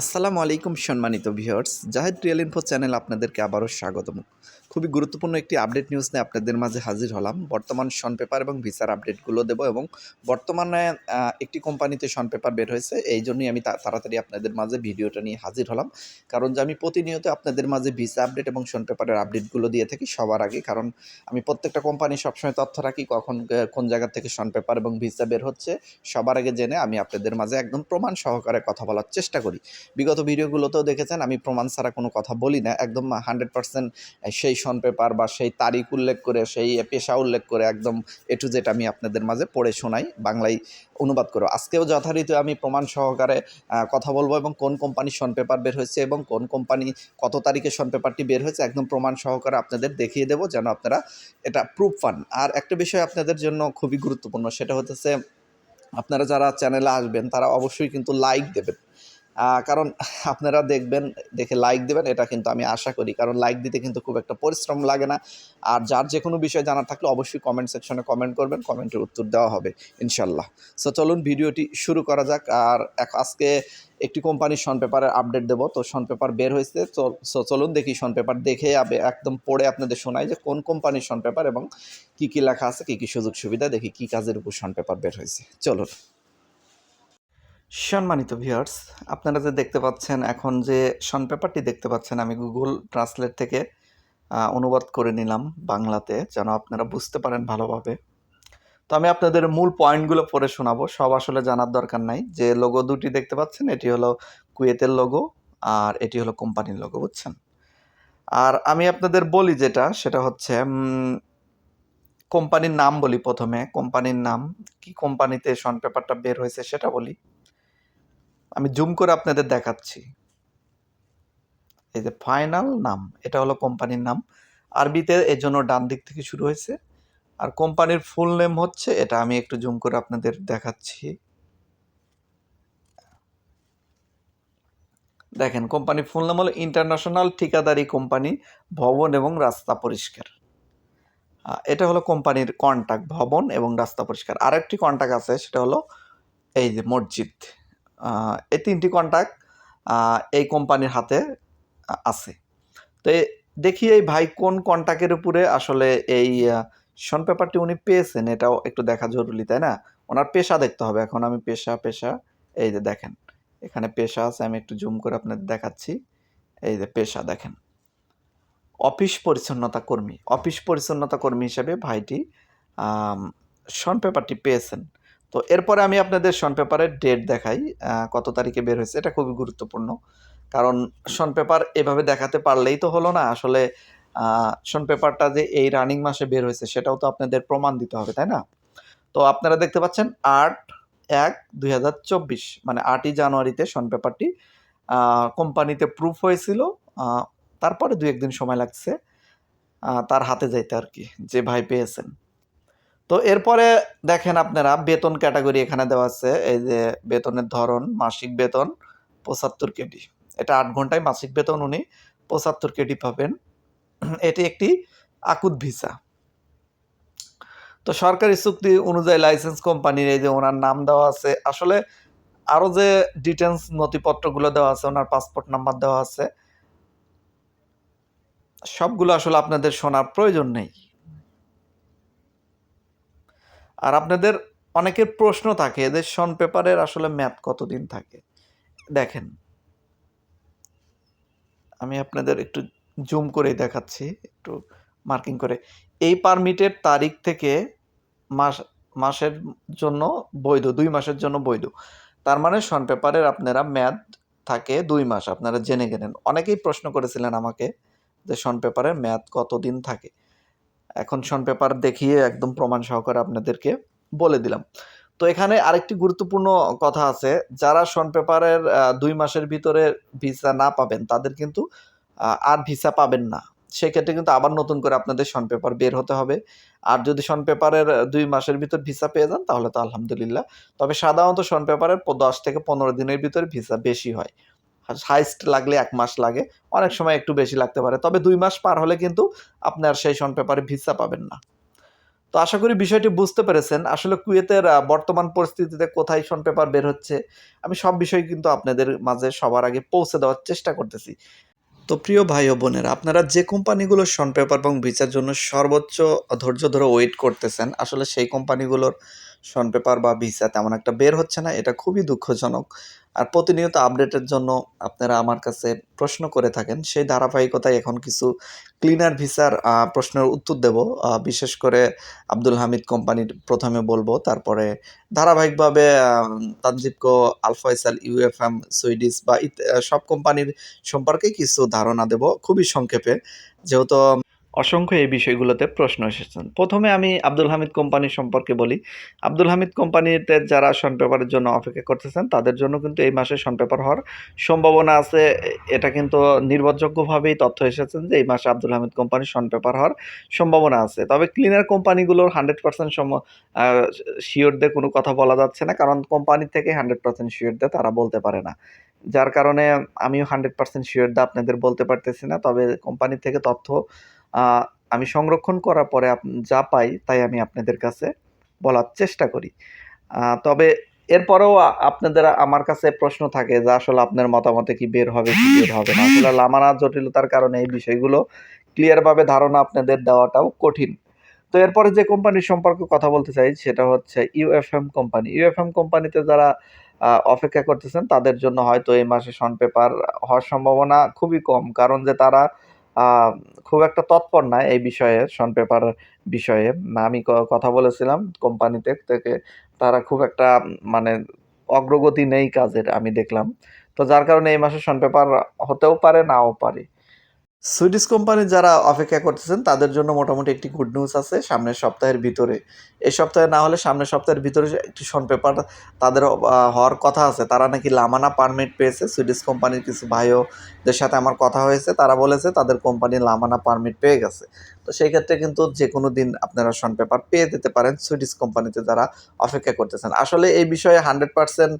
আসসালামু আলাইকুম সম্মানিত viewers Zahed real info channel আপনাদেরকে আবারও স্বাগতম। খুবই গুরুত্বপূর্ণ একটি আপডেট নিউজ নিয়ে আপনাদের মাঝে হাজির হলাম। বর্তমান শন পেপার এবং ভিসার আপডেটগুলো দেবো এবং বর্তমানে একটি কোম্পানিতে শন পেপার বের হয়েছে। এই জন্যই আমি তাড়াতাড়ি আপনাদের মাঝে ভিডিওটা নিয়ে হাজির হলাম। কারণ যে আমি প্রতিনিয়ত আপনাদের মাঝে ভিসা আপডেট এবং শন পেপারের আপডেটগুলো দিয়ে থাকি সবার আগে। কারণ আমি প্রত্যেকটা কোম্পানি সবসময় তথ্য রাখি কখন কোন জায়গা থেকে শন পেপার এবং ভিসা বের হচ্ছে। সবার আগে জেনে আমি আপনাদের মাঝে একদম প্রমাণ সহকারে কথা বলার চেষ্টা করি। বিগত ভিডিওগুলোতেও দেখেছেন, আমি প্রমাণ ছাড়া কোনো কথা বলি না। একদম হান্ড্রেড পার্সেন্ট সেই সন পেপার বা সেই তারিখ উল্লেখ করে, সেই পেশা উল্লেখ করে একদম এ টু জেড আমি আপনাদের মাঝে পড়ে শোনাই, বাংলায় অনুবাদ করো। আজকেও যথারীতি আমি প্রমাণ সহকারে কথা বলব এবং কোন কোম্পানির সন পেপার বের হয়েছে এবং কোন কোম্পানি কত তারিখে সন পেপারটি বের হয়েছে একদম প্রমাণ সহকারে আপনাদের দেখিয়ে দেবো যেন আপনারা এটা প্রুফ পান। আর একটা বিষয় আপনাদের জন্য খুবই গুরুত্বপূর্ণ, সেটা হচ্ছে আপনারা যারা চ্যানেলে আসবেন তারা অবশ্যই কিন্তু লাইক দেবেন। কারণ আপনারা দেখবেন, দেখে লাইক দেবেন, এটা কিন্তু আমি আশা করি। কারণ লাইক দিতে কিন্তু খুব একটা পরিশ্রম লাগে না। আর যার যে কোনো বিষয় জানার থাকলে অবশ্যই কমেন্ট সেকশনে কমেন্ট করবেন কমেন্টের উত্তর দেওয়া হবে, ইনশাল্লাহ। সো চলুন ভিডিওটি শুরু করা যাক। আর আজকে একটি কোম্পানির শন পেপারের আপডেট দেবো। তো শন পেপার বের হয়েছে। তো চলুন দেখি শন পেপার দেখে একদম পড়ে আপনাদের শোনাই যে কোন কোম্পানির শন পেপার এবং কি কি লেখা আছে, কি কি সুযোগ সুবিধা দেখি কি কাজের উপর শন পেপার বের হয়েছে। চলুন। সম্মানিত ভিউয়ার্স আপনারা যে দেখতে পাচ্ছেন এখন যে শন পেপারটি দেখতে পাচ্ছেন, আমি গুগল ট্রান্সলেট থেকে অনুবাদ করে নিলাম বাংলাতে, যেন আপনারা বুঝতে পারেন ভালোভাবে। তো আমি আপনাদের মূল পয়েন্টগুলো পড়ে শোনাবো, সব আসলে জানার দরকার নাই। যে লোগো দুটি দেখতে পাচ্ছেন, এটি হলো কুয়েতের লোগো আর এটি হলো কোম্পানির লোগো বুঝছেন? আর আমি আপনাদের বলি যেটা, সেটা হচ্ছে কোম্পানির নাম বলি প্রথমে। কোম্পানির নাম, কি কোম্পানিতে শন পেপারটা বের হয়েছে সেটা বলি। আমি জুম করে আপনাদের দেখাচ্ছি। এই যে ফাইনাল নাম, এটা হলো কোম্পানির নাম। আরবিতে এর জন্য ডান দিক থেকে শুরু হয়েছে। আর কোম্পানির ফুল নেম হচ্ছে, এটা আমি একটু জুম করে আপনাদের দেখাচ্ছি। দেখেন, কোম্পানির ফুল নাম হলো ইন্টারন্যাশনাল ঠিকাদারি কোম্পানি, ভবন এবং রাস্তা পরিষ্কার। এটা হলো কোম্পানির কন্টাক্ট ভবন এবং রাস্তা পরিষ্কার। আরেকটি কন্টাক্ট আছে, সেটা হলো এই যে মসজিদ। এই তিনটি কন্টাক্ট এই কোম্পানির হাতে আছে। তো দেখি এই ভাই কোন কন্টাক্টের উপরে আসলে এই শন পেপারটি উনি পেয়েছেন, এটাও একটু দেখা জরুরি, তাই না? ওনার পেশা দেখতে হবে, এখন আমি পেশা পেশা, এই যে দেখেন, এখানে পেশা আছে, আমি একটু জুম করে আপনাদের দেখাচ্ছি। এই যে পেশা, দেখেন। অফিস পরিচ্ছন্নতা কর্মী, অফিস পরিচ্ছন্নতা কর্মী হিসেবে ভাইটি শন পেপারটি পেয়েছেন। তো এরপরে আমি আপনাদের শন পেপারের ডেট দেখাই কত তারিখে বের হয়েছে, এটা খুবই গুরুত্বপূর্ণ। কারণ শন পেপার এভাবে দেখাতে পারলেই তো হলো না, আসলে শন পেপারটা যে এই রানিং মাসে বের হয়েছে, সেটাও তো আপনাদের প্রমাণ দিতে হবে, তাই না? তো আপনারা দেখতে পাচ্ছেন, আট এক দুই মানে আটই জানুয়ারিতে শন পেপারটি কোম্পানিতে প্রুফ হয়েছিল তারপরে দু একদিন সময় লাগছে তার হাতে যাইতে আর কি, যে ভাই পেয়েছেন। তো এরপরে দেখেন আপনারা, বেতন ক্যাটাগরি এখানে দেওয়া আছে। এই যে বেতনের ধরন, মাসিক বেতন পঁচাত্তর কেডি এটা আট ঘন্টায় মাসিক বেতন উনি পঁচাত্তর কেডি পাবেন। এটি একটি আকুত ভিসা। তো সরকারি চুক্তি অনুযায়ী লাইসেন্স কোম্পানির এই যে ওনার নাম দেওয়া আছে, আসলে আরও যে ডিটেলস নথিপত্রগুলো দেওয়া আছে, ওনার পাসপোর্ট নাম্বার দেওয়া আছে, সবগুলো আসলে আপনাদের শোনার প্রয়োজন নেই। আর আপনাদের অনেকের প্রশ্ন থাকে, এদের শন পেপারের আসলে ম্যাথ কতদিন থাকে? দেখেন, আমি আপনাদের একটু জুম করে দেখাচ্ছি, একটু মার্কিং করে। এই পারমিটের তারিখ থেকে মাস, মাসের জন্য বৈধ, দুই মাসের জন্য বৈধ। তার মানে শন পেপারের আপনারা ম্যাথ থাকে দুই মাস, আপনারা জেনে গেলেন। অনেকেই প্রশ্ন করেছিলেন আমাকে যে শন পেপারের ম্যাথ কতদিন থাকে। এখন শন পেপার দেখিয়ে একদম প্রমাণ সহকারে আপনাদেরকে বলে দিলাম। তো এখানে আরেকটি গুরুত্বপূর্ণ কথা আছে, যারা শন পেপারের দুই মাসের ভিতরে ভিসা না পাবেন, তাদের কিন্তু আর ভিসা পাবেন না। সেক্ষেত্রে কিন্তু আবার নতুন করে আপনাদের শন পেপার বের হতে হবে। আর যদি শন পেপারের দুই মাসের ভিতর ভিসা পেয়ে যান, তাহলে তো আলহামদুলিল্লাহ। তবে সাধারণত শন পেপারের দশ থেকে পনেরো দিনের ভিতরে ভিসা বেশি হয়। হাইস্ট লাগলে এক মাস লাগে। অনেক সময় একটু বেশি লাগতে পারে। তবে দুই মাস পার হলে কিন্তু আপনার সেই শন পেপারে ভিসা পাবেন না। তো আশা করি বিষয়টি বুঝতে পেরেছেন। আসলে কুয়েতের বর্তমান পরিস্থিতিতে কোথায় শন পেপার বের হচ্ছে, আমি সব বিষয় কিন্তু আপনাদের মাঝে সবার আগে পৌঁছে দেওয়ার চেষ্টা করতেছি। তো প্রিয় ভাই ও বোনেরা, আপনারা যে কোম্পানিগুলো শন পেপার এবং ভিসার জন্য সর্বোচ্চ ধৈর্য ধরে ওয়েট করতেছেন, আসলে সেই কোম্পানিগুলোর শন পেপার বা ভিসা তেমন একটা বের হচ্ছে না, এটা খুবই দুঃখজনক। আর প্রতিনিয়ত আপডেটের জন্য আপনারা আমার কাছে প্রশ্ন করে থাকেন, সেই ধারাবাহিকতায় এখন কিছু ক্লিনার ভিসার প্রশ্নের উত্তর দেব। বিশেষ করে আব্দুল হামিদ কোম্পানির প্রথমে বলব, তারপরে ধারাবাহিকভাবে তানজিবকো আলফাইসাল ইউএফএম সুইডিস বা সব কোম্পানির সম্পর্কে কিছু ধারণা দেব খুবই সংক্ষেপে। যেহেতু অসংখ্য এই বিষয়গুলোতে প্রশ্ন এসেছেন। প্রথমে আমি আব্দুল হামিদ কোম্পানি সম্পর্কে বলি। আব্দুল হামিদ কোম্পানিতে যারা শন পেপারের জন্য অপেক্ষা করতেছেন, তাদের জন্য কিন্তু এই মাসে শন পেপার হওয়ার সম্ভাবনা আছে। এটা কিন্তু নির্ভরযোগ্যভাবেই তথ্য এসেছেন যে এই মাসে আব্দুল হামিদ কোম্পানির শন পেপার হওয়ার সম্ভাবনা আছে। তবে ক্লিনার কোম্পানিগুলোর হান্ড্রেড পার্সেন্ট সম শিওর দিয়ে কোনো কথা বলা যাচ্ছে না, কারণ কোম্পানি থেকে হান্ড্রেড পার্সেন্ট শিওর দিয়ে তারা বলতে পারে না। যার কারণে আমিও হান্ড্রেড পার্সেন্ট শিওর দিয়ে আপনাদের বলতে পারতেছি না, তবে কোম্পানি থেকে তথ্য আমি সংরক্ষণ করার পরে যা পাই তাই আমি আপনাদের কাছে বলার চেষ্টা করি। তবে এরপরেও আপনাদের আমার কাছে প্রশ্ন থাকে যে আসলে আপনার মতামতে কি বের হবে কি বের হবে না? আসলে লামানা জটিলতার কারণে এই বিষয়গুলো ক্লিয়ারভাবে ধারণা আপনাদের দেওয়াটাও কঠিন। তো এরপরে যে কোম্পানির সম্পর্কে কথা বলতে চাই সেটা হচ্ছে ইউএফএম কোম্পানি ইউএফএম কোম্পানিতে যারা অপেক্ষা করতেছেন তাদের জন্য হয়তো এই মাসে শন পেপার হওয়ার সম্ভাবনা খুবই কম। কারণ যে তারা খুব একটা তৎপর না এই বিষয়ে শন পেপার বিষয়ে। আমি কথা বলেছিলাম কোম্পানিতে থেকে, তারা খুব একটা মানে অগ্রগতি নেই কাজের, আমি দেখলাম। তো যার কারণে এই মাসে শন পেপার হতেও পারে, নাও পারে। সুইডিশ কোম্পানি যারা অপেক্ষা করতেছেন, তাদের জন্য মোটামুটি একটি গুড নিউজ আছে। সামনের সপ্তাহের ভিতরে, এই সপ্তাহে না হলে সামনের সপ্তাহের ভিতরে একটি শন পেপার তাদের হওয়ার কথা আছে। তারা নাকি লামানা পারমিট পেয়েছে। সুইডিশ কোম্পানির কিছু ভাইওদের সাথে আমার কথা হয়েছে। তারা বলেছে তাদের কোম্পানি লামানা পারমিট পেয়ে গেছে। তো সেই ক্ষেত্রে কিন্তু যে কোনো দিন আপনারা শন পেপার পেয়ে যেতে পারেন সুইডিশ কোম্পানিতে যারা অপেক্ষা করতেছেন। আসলে এই বিষয়ে হান্ড্রেড পার্সেন্ট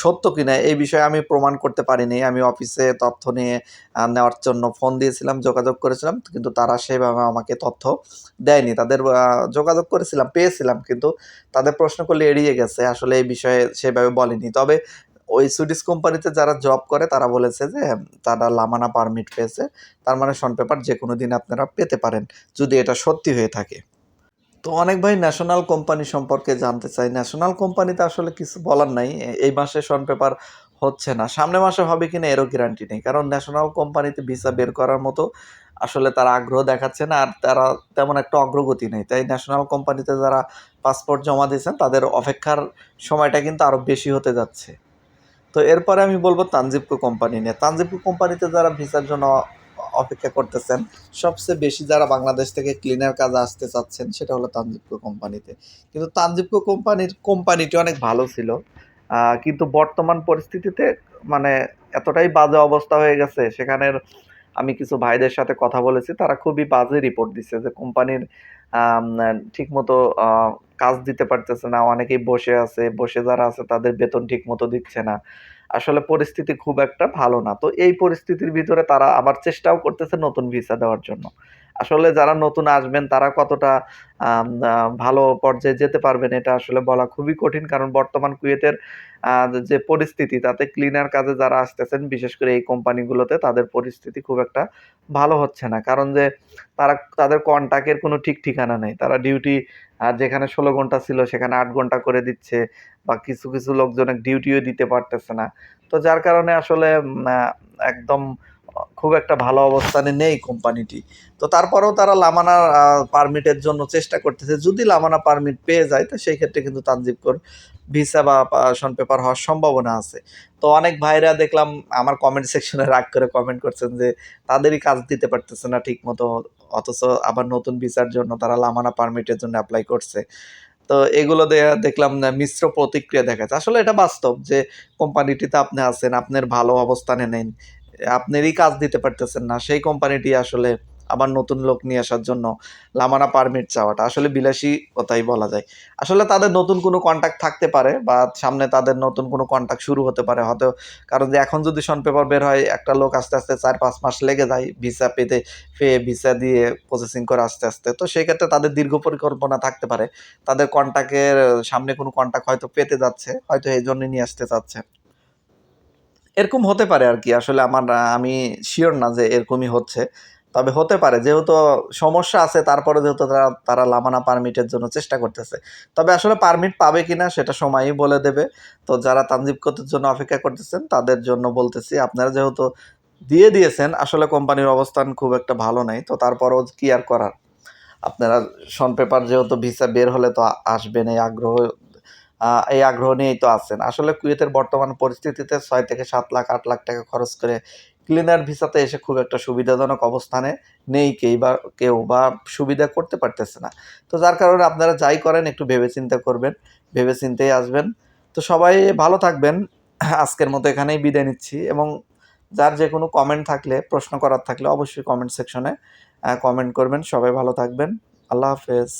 সত্য কিনা, এই বিষয়ে আমি প্রমাণ করতে পারিনি। আমি অফিসে তথ্য নিয়ে নেওয়ার জন্য ফোন দিয়েছিলাম যোগাযোগ করেছিলাম, কিন্তু তারা সেভাবে আমাকে তথ্য দেয়নি। তাদের যোগাযোগ করেছিলাম, পেয়েছিলাম, কিন্তু তাদের প্রশ্ন করলে এড়িয়ে গেছে। আসলে এই বিষয়ে সেভাবে বলেনি। তবে ওই সুইডিশ কোম্পানিতে যারা জব করে, তারা বলেছে যে তারা লামানা পারমিট পেয়েছে। তার মানে শন পেপার যে কোনো দিন আপনারা পেতে পারেন, যদি এটা সত্যি হয়ে থাকে। তো অনেক ভাই ন্যাশনাল কোম্পানি সম্পর্কে জানতে চাই। ন্যাশনাল কোম্পানিতে আসলে কিছু বলার নাই। এই মাসে শন পেপার হচ্ছে না। সামনে মাসে হবে কিনা এরও গ্যারান্টি নেই। কারণ ন্যাশনাল কোম্পানিতে ভিসা বের করার মতো আসলে তারা আগ্রহ দেখাচ্ছে না আর তারা তেমন একটা অগ্রগতি নেই। তাই ন্যাশনাল কোম্পানিতে যারা পাসপোর্ট জমা দিয়েছেন, তাদের অপেক্ষার সময়টা কিন্তু আরও বেশি হতে যাচ্ছে। তো এরপরে আমি বলব তানজিবকো কোম্পানি নিয়ে। তানজিবকো কোম্পানিতে যারা ভিসার জন্য অপেক্ষা করতেছেন, সবচেয়ে বেশি যারা বাংলাদেশ থেকে ক্লিনার কাজে আসতে চাচ্ছেন, সেটা হলো তানজিবকো কোম্পানিতে কিন্তু তানজিবকো কোম্পানির কোম্পানিটি অনেক ভালো ছিল। কিন্তু বর্তমান পরিস্থিতিতে মানে এতটাই বাজে অবস্থা হয়ে গেছে। সেখানের আমি কিছু ভাইদের সাথে কথা বলেছি, তারা খুবই বাজে রিপোর্ট দিচ্ছে যে কোম্পানির ঠিক মতো কাজ দিতে পারতেছে না। অনেকেই বসে আছে, বসে যারা আছে তাদের বেতন ঠিক মতো দিচ্ছে না। আসলে পরিস্থিতি খুব একটা ভালো না। তো এই পরিস্থিতির ভিতরে তারা আবার চেষ্টাও করতেছে নতুন ভিসা দেওয়ার জন্য। আসলে যারা নতুন আসবেন, তারা কতটা ভালো পর্যায়ে যেতে পারবেন এটা আসলে বলা খুবই কঠিন। কারণ বর্তমান কুয়েতের যে পরিস্থিতি, তাতে ক্লিনার কাজে যারা আসতেছেন, বিশেষ করে এই কোম্পানিগুলোতে, তাদের পরিস্থিতি খুব একটা ভালো হচ্ছে না। কারণ যে তারা, তাদের কন্টাক্টের কোনো ঠিক ঠিকানা নেই। তারা ডিউটি যেখানে ষোলো ঘণ্টা ছিল, সেখানে আট ঘণ্টা করে দিচ্ছে বা কিছু কিছু লোকজন ডিউটিও দিতে পারতেছে না। তো যার কারণে আসলে একদম খুব একটা ভালো অবস্থানে নেই কোম্পানিটি। তো তারপরেও তারা লামানা পারমিটের জন্য চেষ্টা করতেছে। যদি লামানা পারমিট পেয়ে যায়, তো সেই ক্ষেত্রে কিন্তু তানজিবকর ভিসা বা শন পেপার হওয়ার সম্ভাবনা আছে। তো অনেক ভাইরা দেখলাম, আমার কমেন্ট সেকশনে রাগ করে কমেন্ট করছেন যে, তাদেরই কাজ দিতে পারতেছে না ঠিক মতো অথচ আবার নতুন ভিসার জন্য তারা লামানা পারমিটের জন্য অ্যাপ্লাই করছে। তো এগুলো দেখলাম না মিশ্র প্রতিক্রিয়া দেখা যাচ্ছে। আসলে এটা বাস্তব যে, কোম্পানিটিতে আপনি আছেন, আপনার ভালো অবস্থানে নেন। আপনারই কাজ দিতে পারতেছেন না। সেই কোম্পানিটি আসলে আবার নতুন লোক নিয়ে আসার জন্য লামানা পারমিট চাওয়াটা আসলে বিলাসী কথাই বলা যায়। আসলে তাদের নতুন কোনো কন্ট্যাক্ট থাকতে পারে বা সামনে তাদের নতুন কোনো কন্ট্যাক্ট শুরু হতে পারে। হয়তো কারণ যে এখন যদি শন পেপার বের হয়, একটা লোক আস্তে আস্তে চার পাঁচ মাস লেগে যায় ভিসা পেতে পেয়ে ভিসা দিয়ে প্রসেসিং করে আস্তে আস্তে। তো সেই ক্ষেত্রে তাদের দীর্ঘ পরিকল্পনা থাকতে পারে। তাদের কন্ট্যাক্টের সামনে কোনো কন্ট্যাক্ট হয়তো পেতে যাচ্ছে, হয়তো এই জন্য নিয়ে আসতে চাচ্ছে। এরকম হতে পারে আর কি। আসলে আমার, আমি শিওর না যে এরকমই হচ্ছে। তবে হতে পারে, যেহেতু সমস্যা আছে, তারপরে যেহেতু তারা তারা লামানা পারমিটের জন্য চেষ্টা করতেছে। তবে আসলে পারমিট পাবে কি না সেটা সময়ই বলে দেবে। তো যারা তানজিব কোতের জন্য অপেক্ষা করতেছেন, তাদের জন্য বলতেছি, আপনারা যেহেতু দিয়ে দিয়েছেন, আসলে কোম্পানির অবস্থান খুব একটা ভালো নাই। তো তারপরও কি আর করার? আপনারা শন পেপার যেহেতু ভিসা বের হলে তো আসবেন এই আগ্রহ এই আগ্রহ নিয়েই তো আছেন। আসলে কুয়েতের বর্তমান পরিস্থিতিতে ছয় থেকে সাত লাখ, আট লাখ টাকা খরচ করে ক্লিনার ভিসাতে এসে খুব একটা সুবিধাজনক অবস্থানে নেই কেই বা, কেউ বা সুবিধা করতে পারতেছে না। তো যার কারণে আপনারা যাই করেন, একটু ভেবে চিন্তা করবেন ভেবে চিন্তেই আসবেন। তো সবাই ভালো থাকবেন। আজকের মতো এখানেই বিদায় নিচ্ছি এবং যার যে কোনো কমেন্ট থাকলে, প্রশ্ন করার থাকলে অবশ্যই কমেন্ট সেকশনে কমেন্ট করবেন। সবাই ভালো থাকবেন। আল্লাহ হাফেজ।